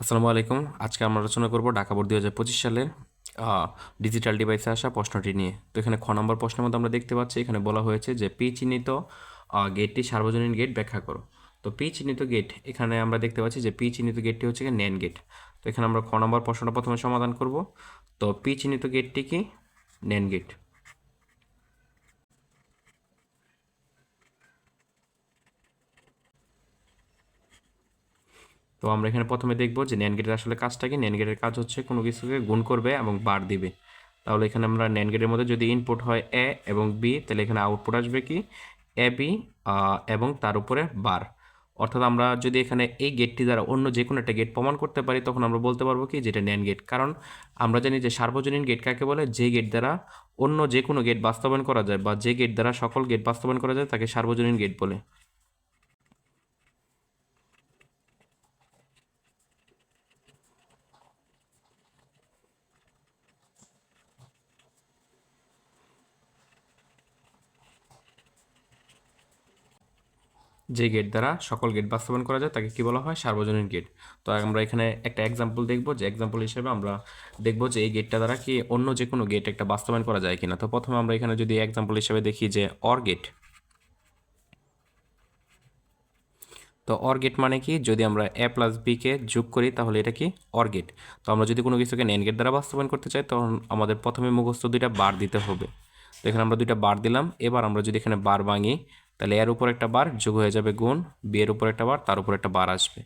আসসালামু আলাইকুম। আজকে আমরা আলোচনা করব ঢাকা বোর্ড দুই হাজার পঁচিশ সালের ডিজিটাল ডিভাইসে আসা প্রশ্নটি নিয়ে। তো এখানে খ নম্বর প্রশ্নের মধ্যে আমরা দেখতে পাচ্ছি, এখানে বলা হয়েছে যে পি চিহ্নিত গেটটি সার্বজনীন গেট ব্যাখ্যা করো। তো পি চিহ্নিত গেট এখানে আমরা দেখতে পাচ্ছি যে পি চিহ্নিত গেটটি হচ্ছে ন্যান গেট তো এখানে আমরা খ নম্বর প্রশ্নটা প্রথমে সমাধান করব। তো পি চিহ্নিত গেটটি কি? ন্যান গেট তো আমরা এখানে প্রথমে দেখব যে ন্যান গেটের আসলে কাজটা কি। ন্যান গেটের কাজ হচ্ছে কোনো কিছুকে গুণ করবে এবং বার দিবে। তাহলে এখানে আমরা ন্যান গেটের মধ্যে যদি ইনপুট হয় এ এবং বি তাহলে এখানে আউটপুট আসবে কি? এ বি এবং তার উপরে বার অর্থাৎ আমরা যদি এখানে এই গেটটি দ্বারা অন্য যে কোনো একটা গেট প্রমাণ করতে পারি, তখন আমরা বলতে পারব কি যেটা ন্যান গেট কারণ আমরা জানি যে সার্বজনীন গেট কাকে বলে? যে গেট দ্বারা অন্য যে কোনো গেট বাস্তবায়ন করা যায় বা যে গেট দ্বারা সকল গেট বাস্তবায়ন করা যায়, তাকে সার্বজনীন গেট বলে। যে গেট দ্বারা সকল গেট বাস্তবায়ন করা যায়, তাকে কি বলা হয়? সার্বজনীন গেট তো আমরা এখানে একটা এক্সাম্পল দেখব, যে এক্সাম্পল হিসেবে আমরা দেখব যে এই গেটটা দ্বারা কি অন্য যে কোনো গেট একটা বাস্তবায়ন করা যায় কিনা। তো প্রথমে আমরা এখানে যদি এক্সাম্পল হিসেবে দেখি যে অর গেট তো অর গেট মানে কি? যদি আমরা এ প্লাস বিকে যোগ করি, তাহলে এটা কি? অর গেট তো আমরা যদি কোনো কিছুকে নেন গেট দ্বারা বাস্তবায়ন করতে চাই, তখন আমাদের প্রথমে মুখস্থ দুইটা বার দিতে হবে। তো এখানে আমরা দুইটা বার দিলাম। এবার আমরা যদি এখানে বার ভাঙি তাহলে এর উপর একটা বার যোগ হয়ে যাবে গুণ, বি এর উপর একটা বার, তার উপর একটা বার আসবে।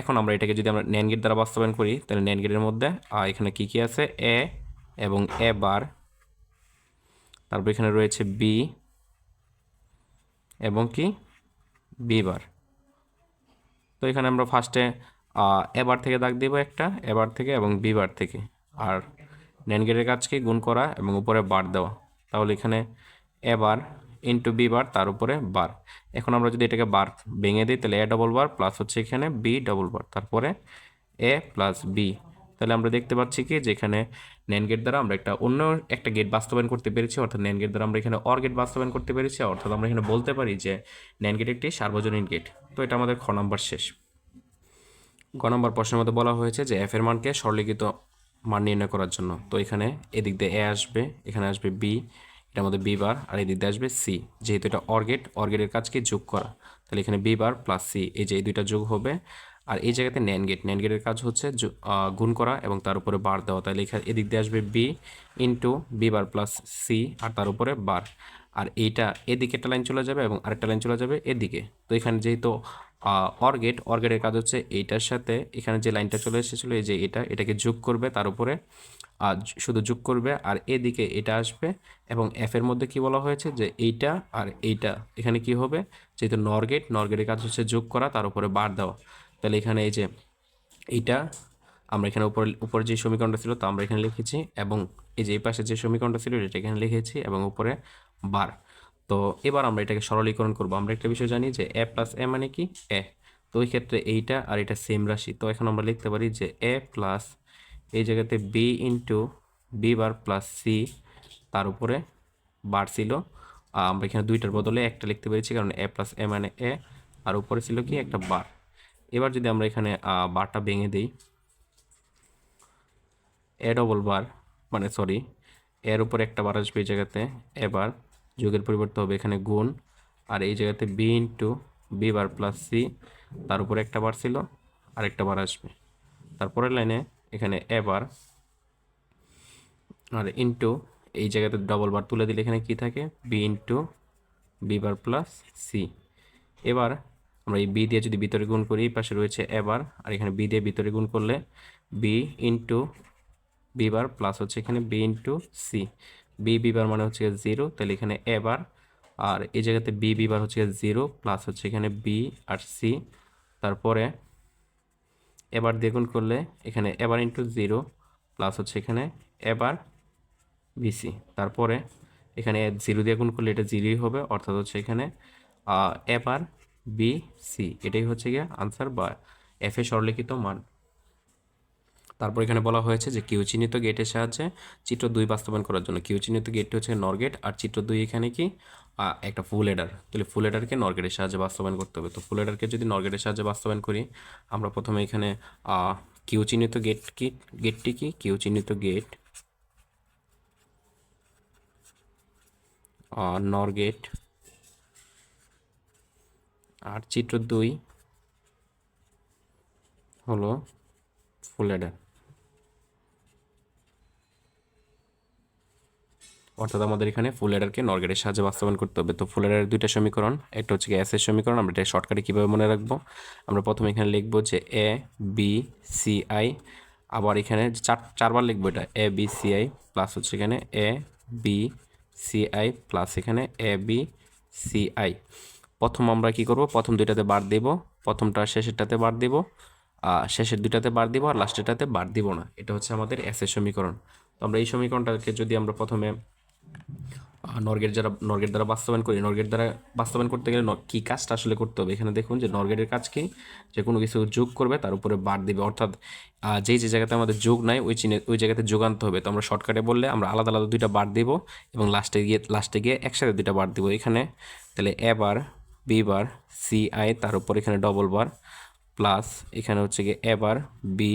এখন আমরা এটাকে যদি আমরা ন্যান গেট দ্বারা বাস্তবায়ন করি, তাহলে ন্যান গেটের মধ্যে এখানে কি কি আছে? এ এবং এ বার। তারপর এখানে রয়েছে বি এবং কি? B bar. তো এখানে আমরা ফার্স্টে এবার থেকে দাগ দেবো একটা এবার থেকে এবং বি বার থেকে। আর ন্যান গেটের কাজকে গুণ করা এবং উপরে বার দেওয়া। তাহলে এখানে এবার ইন্টু বি বার তার উপরে বার এখন আমরা যদি এটাকে বার ভেঙে দিই, তাহলে এ ডবল বার প্লাস হচ্ছে এখানে বি ডবল বার তারপরে এ প্লাস বি তাহলে আমরা দেখতে পাচ্ছি কি যে এখানে ন্যান গেট দ্বারা আমরা একটা অন্য একটা গেট বাস্তবায়ন করতে পেরেছি, অর্থাৎ ন্যান গেট দ্বারা আমরা এখানে অর গেট বাস্তবায়ন করতে পেরেছি, অর্থাৎ আমরা এখানে বলতে পারি যে ন্যান গেট একটি সার্বজনীন গেট তো এটা আমাদের খ নম্বর শেষ। গ নম্বর প্রশ্নের মধ্যে বলা হয়েছে যে এফ এর মানকে সরলিখিত মান নির্ণয় করার জন্য। তো এখানে এদিক দিয়ে এ আসবে, এখানে আসবে বি এটার মধ্যে বি বার আর এদিক দিয়ে আসবে সি যেহেতু এটা অর্গেট অর্গেটের কাজকে যোগ করা। তাহলে এখানে বি বার প্লাস সি এই যে এই দুইটা যোগ হবে। আর এই জায়গাতে ন্যান গেট ন্যান গেটের কাজ হচ্ছে গুণ করা এবং তার উপরে বার দেওয়া। তাহলে এখানে এদিক দিয়ে আসবে B into B bar plus C আর তার উপরে বার আর এইটা এদিকে একটা লাইন চলে যাবে এবং আরেকটা লাইন চলে যাবে এদিকে। তো এখানে যেহেতু অর্গেট অর্গেটের কাজ হচ্ছে এইটার সাথে এখানে যে লাইনটা চলে এসেছিল, এই যে এটা, এটাকে যোগ করবে তার উপরে। শুধু যোগ করবে আর এদিকে এটা আসবে এবং এফ এর মধ্যে কি বলা হয়েছে? যে এইটা আর এইটা। এখানে কি হবে? যেহেতু নরগেট নরগেটের কাজ হচ্ছে যোগ করা, তার উপরে বার দেওয়া। তাহলে এখানে এই যে এইটা, আমরা এখানে উপর, উপরে যে সমীকরণটা ছিল তা আমরা এখানে লিখেছি এবং এই যে এই পাশে যে সমীকরণটা ছিল এটা এখানে লিখেছি এবং উপরে বার তো এবার আমরা এটাকে সরলীকরণ করব। আমরা একটা বিষয় জানি যে এ প্লাস এ মানে কি? এ তো ওই ক্ষেত্রে এইটা আর এটা সেম রাশি। তো এখন আমরা লিখতে পারি যে এ প্লাস জায়গাতে B into B bar plus C তার উপরে বার ছিল। আমরা এখানে দুইটার বদলে একটা লিখতে পেরেছি কারণ এ প্লাস এ মানে এ আর উপরে ছিল কি একটা বার এবার যদি আমরা এখানে বারটা ভেঙে দিই এ ডবল বার মানে সরি এর উপর একটা বার আসবে এই জায়গাতে এবার যোগের পরিবর্তে হবে এখানে গুণ, আর এই জায়গাতে B into B bar plus C তার উপরে একটা বার ছিল আর একটা বার আসবে। তারপরের লাইনে এখানে এবার, আর ইন্টু এই জায়গাতে ডবল বার তুলে দিলে এখানে কি থাকে? B into B bar plus C এবার আমরা এই বি দিয়ে যদি ভিতরে গুণ করি, এই পাশে রয়েছে এবার, আর এখানে বি দিয়ে ভিতরে গুণ করলে B into B bar plus হচ্ছে এখানে B into C B B bar মানে হচ্ছে জিরো তাহলে এখানে এবার, আর এই জায়গাতে বি বি বার হচ্ছে জিরো প্লাস হচ্ছে এখানে বি আর সি তারপরে এবার দ্বিগুণ করলে এখানে এবার ইন্টু জিরো প্লাস হচ্ছে এখানে এবার বিসি তারপরে এখানে জিরো দিয়ে গুণ করলে এটা জিরোই হবে, অর্থাৎ হচ্ছে এখানে এবার বি সি এটাই হচ্ছে গিয়ে আনসার বা এফ এ সরলিখিত মান। তারপর এখানে বলা হয়েছে যে কিউ চিহ্নিত গেটের সাহায্যে চিত্র দুই বাস্তবায়ন করার জন্য। কিউ চিহ্নিত গেটটি হচ্ছে নর গেট আর চিত্র দুই এখানে কি? একটা ফুল এডার। তাহলে ফুল এডারকে নর গেটের সাহায্যে বাস্তবায়ন করতে হবে। তো ফুল এডারকে যদি নর গেটের সাহায্যে বাস্তবায়ন করি, আমরা প্রথমে এখানে কিউ চিহ্নিত গেট কি, গেটটি কি? কিউ চিহ্নিত গেট নর গেট আর চিত্র দুই হলো ফুল অ্যাডার অর্থাৎ আমাদের এখানে ফুল অ্যাডারকে নর গেটের সাহায্যে বাস্তবায়ন করতে হবে। তো ফুল অ্যাডারের দুইটা সমীকরণ, একটা হচ্ছে গ্যাসের সমীকরণ, আমরা এটা শর্টকাটে কীভাবে মনে রাখব? আমরা প্রথমে এখানে লিখব যে এ বি সি আই আবার এখানে চার, চারবার লিখব এটা A B C I plus হচ্ছে এখানে A B C I plus এখানে এ বি সি আই প্রথম আমরা কি করব? প্রথম দুইটাতে বার দেব, প্রথমটা শেষেরটাতে বার দেব, আর শেষের দুইটাতে বার দিব, আর লাস্টেরটাতে বার দিব না। এটা হচ্ছে আমাদের এসের সমীকরণ। তো আমরা এই সমীকরণটাকে যদি আমরা প্রথমে নর্গের যারা নর্গের দ্বারা বাস্তবায়ন করি নর্গের দ্বারা বাস্তবায়ন করতে গেলে কি কাজটা আসলে করতে হবে? এখানে দেখুন যে নর্গেটের কাজ কি? যে কোনো কিছু যোগ করবে, তার উপরে বার দিবে। অর্থাৎ যেই যে জায়গাতে আমাদের যোগ নাই, ওই চিহ্নে ওই জায়গাতে যোগ আনতে হবে। তো আমরা শর্টকাটে বললে আমরা আলাদা আলাদা দুইটা বার দিব এবং লাস্টে গিয়ে লাস্টে গিয়ে একসাথে দুইটা বার দিব। এখানে তাহলে A bar B bar C I তার উপর এখানে ডবল বার প্লাস এখানে হচ্ছে গিয়ে A bar B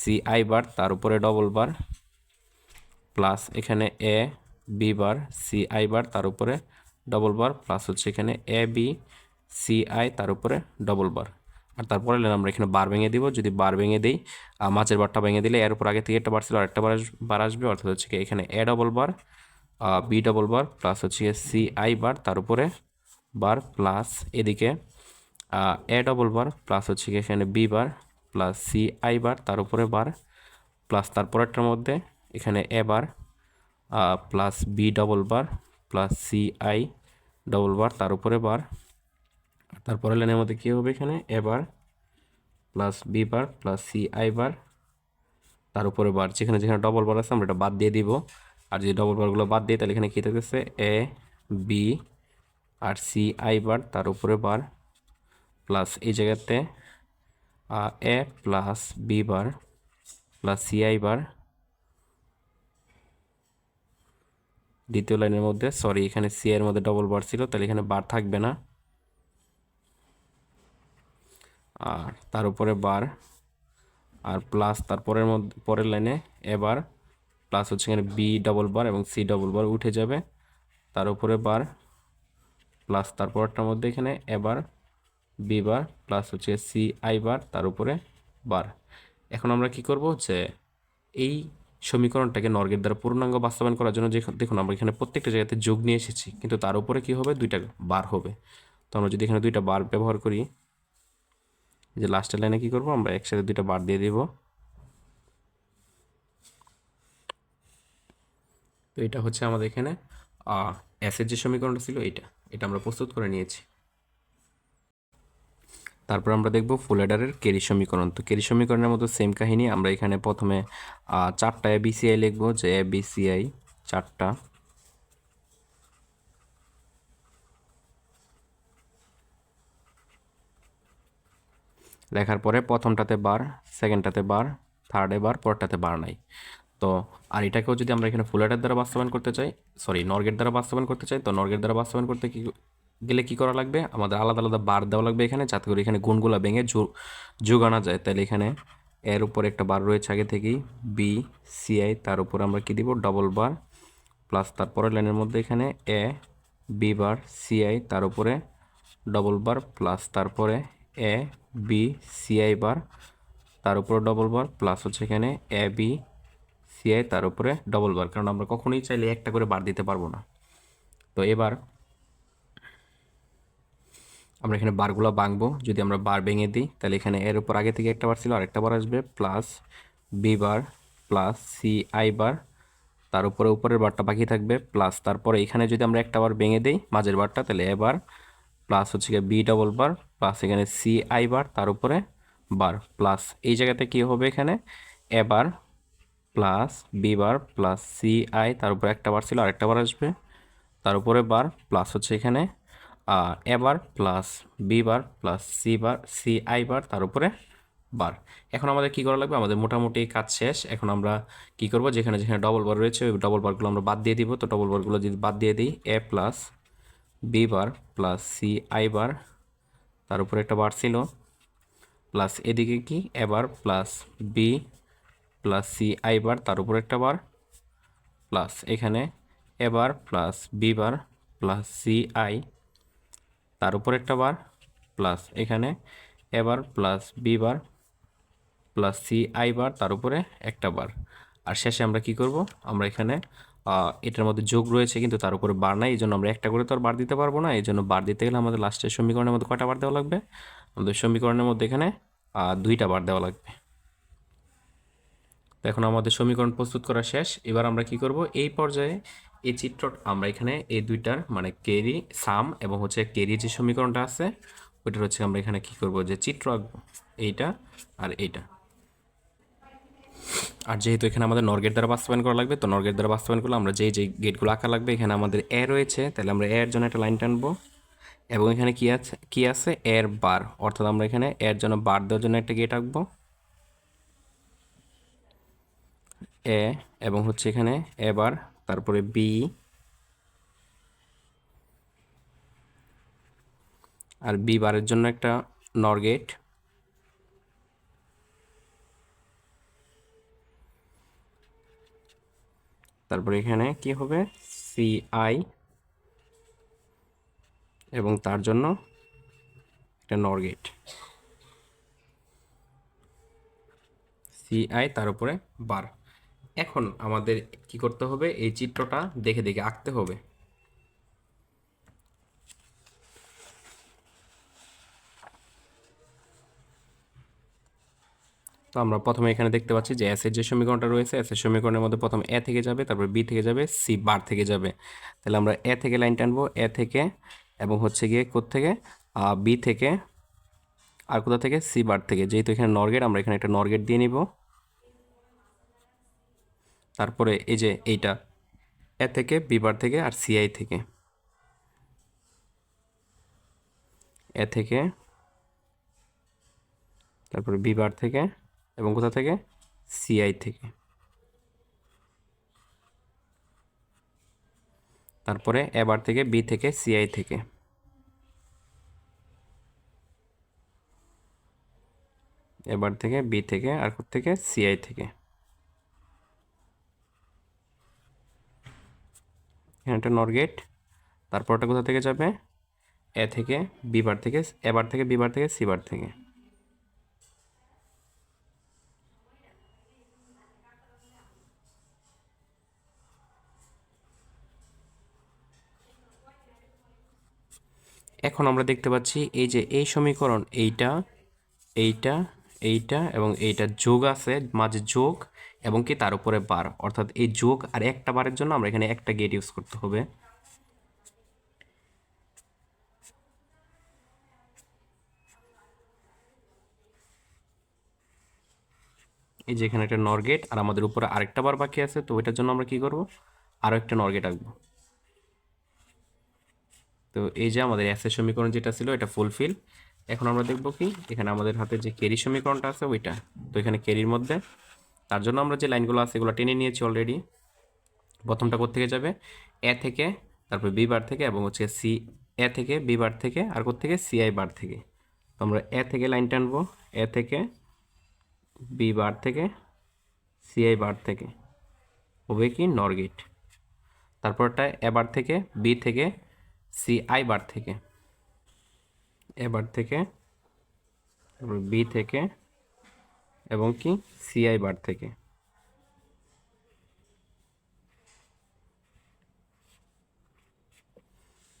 C I bar, তার উপরে ডবল বার প্লাস এখানে A B bar C I bar তার উপরে ডবল বার প্লাস হচ্ছে এখানে এ বি সি আই তার উপরে ডবল বার আর তারপরে আমরা এখানে বার ভেঙে দিব। যদি বার ভেঙে দিই মাঝের বারটা ভেঙে দিলে এর উপর আগে থেকে একটা বার ছিল, আরেকটা বার বার আসবে। অর্থাৎ হচ্ছে কি এখানে A double bar B double bar plus হচ্ছে সি আই বার তার উপরে বার প্লাস এদিকে এ ডবল বার প্লাস হচ্ছে কি এখানে B bar plus C I bar তার উপরে বার প্লাস তারপরেরটার মধ্যে এখানে A bar plus B double bar plus C I double bar তার উপরে বার তারপরে লাইনের মধ্যে কী হবে এখানে? A bar plus B bar plus C I bar তার উপরে বার যেখানে যেখানে ডবল বার আছে, আমরা এটা বাদ দিয়ে দিব। আর যদি ডবল বারগুলো বাদ দিই, তাহলে এখানে কী থাকতেছে? এ বি আর সি আই বার তার উপরে বার প্লাস এই জায়গাতে A plus B bar plus C I bar দ্বিতীয় লাইনের মধ্যে সরি এখানে সি এর মধ্যে ডবল বার ছিল, তাহলে এখানে বার থাকবে না। আর তার উপরে বার আর প্লাস তারপরের মধ্যে, পরের লাইনে এবার প্লাস হচ্ছে এখানে বি ডবল বার এবং সি ডবল বার উঠে যাবে। তার উপরে বার প্লাস তারপরটার মধ্যে এখানে এবার বি বার প্লাস হচ্ছে সি আই বার তার উপরে বার এখন আমরা কি করব? যে এই সমীকরণটাকে নর্গের দ্বারা পূর্ণাঙ্গ বাস্তবায়ন করার জন্য যে দেখুন, আমরা এখানে প্রত্যেকটা জায়গাতে যোগ নিয়ে এসেছি, কিন্তু তার উপরে কী হবে? দুইটা বার হবে। তো আমরা যদি এখানে দুইটা বার ব্যবহার করি, যে লাস্টের লাইনে কী করব? আমরা একসাথে দুইটা বার দিয়ে দিব। তো এটা হচ্ছে আমাদের এখানে অ্যাসের যে সমীকরণটা ছিল এটা এটা আমরা প্রস্তুত করে নিয়েছি। তারপর আমরা দেখব ফুল অ্যাডারের কেরি সমীকরণ। তো কেরি সমীকরণের মতো সেম কাহিনী, আমরা এখানে প্রথমে চারটা এ বিসিআই লিখব, যে এ বিসিআই চারটা। লেখার পরে প্রথমটাতে বার সেকেন্ডটাতে বার থার্ডে বার পরটাতে বার নাই। তো, আর এটাকেও যদি আমরা এখানে ফুল অ্যাডার দ্বারা বাস্তবায়ন করতে চাই সরি নর্গেট দ্বারা বাস্তবায়ন করতে চাই, তো নর্গেট দ্বারা বাস্তবায়ন করতে কি গেলে কি করা লাগবে? আমাদের আলাদা আলাদা বার দেওয়া লাগবে এখানে। যাতে করে এখানে গুণগুলা ভেঙে আনা যায়। তাহলে এখানে এর উপর একটা বার রয়েছে আগে থেকেই। বি সিআই তার উপর আমরা কি দিব? ডবল বার প্লাস তারপরের লাইনের মধ্যে এখানে এ বি বার সিআই তার উপরে ডবল বার প্লাস তারপরে এ বি সিআই বার তার উপরে ডবল বার প্লাস হচ্ছে এখানে এ বি সিআই তার উপরে ডবল বার কারণ আমরা কখনোই চাইলে একটা করে বার দিতে পারব না। তো এবার আমরা এখানে বারগুলো ভাঙবো। যদি আমরা বার ভেঙে দিই, তাহলে এখানে এর উপর আগে থেকে একটা বার ছিল, আরেকটা বার আসবে plus B bar plus C I bar তার উপরে উপরের বারটা বাকি থাকবে প্লাস তারপরে এখানে যদি আমরা একটা বার ভেঙে দিই, মাঝের বারটা তাহলে এবার প্লাস হচ্ছে গিয়ে বি ডবল বার প্লাস এখানে সি আই বার তার উপরে বার প্লাস এই জায়গাতে কি হবে এখানে? এবার plus B bar plus C I তার উপরে একটা বার ছিল, আরেকটা বার আসবে, তার উপরে বার প্লাস হচ্ছে এখানে এবার plus B bar plus C bar C I bar তার উপরে বার এখন আমাদের কি করা লাগবে? আমাদের মোটামুটি কাজ শেষ। এখন আমরা কি করব? যেখানে যেখানে ডবল বার রয়েছে, ওই ডবল বারগুলো আমরা বাদ দিয়ে দিব। তো ডবল বারগুলো যদি বাদ দিয়ে দিই A plus B bar plus C I bar তার উপরে একটা বার ছিল। প্লাস এদিকে কি? এবার plus B plus C I bar তার উপর একটা বার প্লাস এখানে এবার plus B bar plus C I তার উপর একটা বার প্লাস এখানে এবার plus B bar plus C I bar, তার উপরে একটা বার। আর শেষে আমরা কি করব? আমরা এখানে এটার মধ্যে যোগ রয়েছে, কিন্তু তার উপরে বার নাই এই জন্য আমরা একটা করে তো আর বার দিতে পারব না এই জন্য বার দিতে গেলে আমাদের লাস্টের সমীকরণের মধ্যে কয়টা বার দেওয়া লাগবে? আমাদের সমীকরণের মধ্যে এখানে দুইটা বার দেওয়া লাগবে। তো এখন আমাদের সমীকরণ প্রস্তুত করা শেষ, এবার আমরা কি করব? এই পর্যায়ে এই চিত্র আমরা এখানে এই দুইটার মানে কেরি, সাম এবং হচ্ছে কেরি যে সমীকরণটা আছে, ওইটার হচ্ছে আমরা এখানে কি করব? যে চিত্র আঁকবো, এইটা আর এইটা। আর যেহেতু এখানে আমাদের নর গেট দ্বারা বাস্তবায়ন করা লাগবে, তো নর গেট দ্বারা বাস্তবায়ন করলে আমরা যেই যেই গেটগুলো আঁকা লাগবে, এখানে আমাদের এ রয়েছে, তাহলে আমরা এর জন্য একটা লাইন টানবো। এবং এখানে কি আছে কি আছে? এর বার অর্থাৎ আমরা এখানে এর জন্য বার দেওয়ার জন্য একটা গেট আঁকবো। এ এবং হচ্ছে এখানে এবার তারপরে বি আর বি বারের জন্য একটা নর গেট। তারপরে এখানে কি হবে? সি আই এবং তার জন্য একটা নর গেট। সি আই তার উপরে বার এখন আমাদের কি করতে হবে? এই চিত্রটা দেখে দেখে আঁকতে হবে। তো আমরা প্রথমে এখানে দেখতে পাচ্ছি যে এস এর যে সমীকরণটা রয়েছে এস এর সমীকরণের মধ্যে প্রথম এ থেকে যাবে, তারপর বি থেকে যাবে সি বার থেকে যাবে। তাহলে আমরা এ থেকে লাইন টানবো এ থেকে এবং হচ্ছে গিয়ে থেকে বি থেকে, আর কোথা থেকে? সি বার থেকে। যেহেতু এখানে নরগেট আমরা এখানে একটা নরগেট দিয়ে নিব। তারপরে এই যে এইটা, এ থেকে, বি বার থেকে আর সিআই থেকে। এ থেকে, তারপরে বি বার থেকে এবং কোথা থেকে? সিআই থেকে। তারপরে এবার থেকে, বি থেকে সিআই থেকে। এবার থেকে, বি থেকে, আর থেকে? সিআই থেকে। এখানে একটা নর গেট, তারপরটা কোথা থেকে যাবে? এ থেকে, বি বার থেকে এবার থেকে, বি বার থেকে, সি বার থেকে। এখন আমরা দেখতে পাচ্ছি এই যে এই সমীকরণ, এইটা এইটা এইটা এবং এইটা যোগ আছে, মাঝে যোগ এবং কি তার উপরে বার। অর্থাৎ এই যোগ আর একটা বারের জন্য আমরা এখানে একটা গেট ইউজ করতে হবে। এই যে এখানে একটা নর গেট আর আমাদের উপরে আরেকটা বার বাকি আছে, তো ওইটার জন্য আমরা কি করব? আরও একটা নর গেট আঁকবো। তো এই যে আমাদের অ্যাসের সমীকরণ যেটা ছিল, এটা ফুলফিল এখন আমরা দেখব কি? এখানে আমাদের হাতে যে কেরি সমীকরণটা আছে ওইটা। তো এখানে কেরির মধ্যে, তার জন্য আমরা যে লাইনগুলো আছে এগুলো টেনে নিয়েছি অলরেডি প্রথমটা থেকে যাবে? এ থেকে, তারপর বি বার থেকে এবং হচ্ছে সি, এ থেকে, বি বার থেকে, আর থেকে সিআই বার থেকে। তো আমরা এ থেকে লাইন টানবো। এ থেকে, বি বার থেকে সিআই বার থেকে। হবে কি? নরগেট তারপরটা এ বার থেকে, বি থেকে, সি আই বার থেকে। এবার থেকে বি থেকে, এবং কি? সিআই বার থেকে।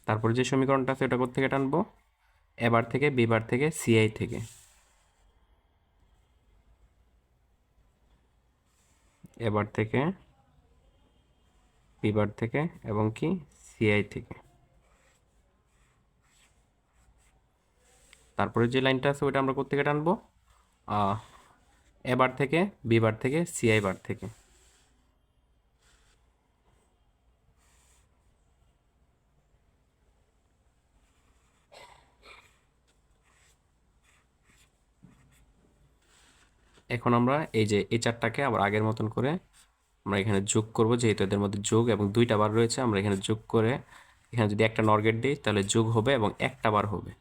তারপর যে সমীকরণটা আছে, ওটা থেকে টানবো? এবার থেকে বি বার থেকে সিআই থেকে। এবার থেকে বিবার থেকে, এবং কি? সিআই থেকে। তারপরে যে লাইনটা আছে ওইটা আমরা কোথেকে টানবো? এবার থেকে, বি বার থেকে সিআই বার থেকে। এখন আমরা এই যে এই চারটাকে আবার আগের মতন করে আমরা এখানে যোগ করব, যেহেতু এদের মধ্যে যোগ এবং দুইটা বার রয়েছে, আমরা এখানে যোগ করে এখানে যদি একটা নরগেট দিই, তাহলে যোগ হবে এবং একটা বার হবে।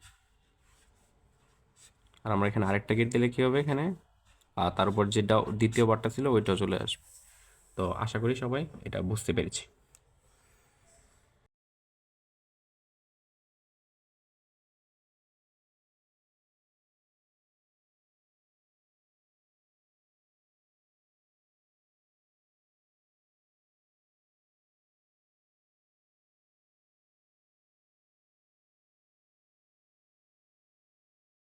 আর আমরা এখানে আরেকটা গেট দিলে কী হবে এখানে। আর তার উপর যেটা দ্বিতীয় বারটা ছিল, ওইটাও চলে আসবে। তো আশা করি সবাই এটা বুঝতে পেরেছি।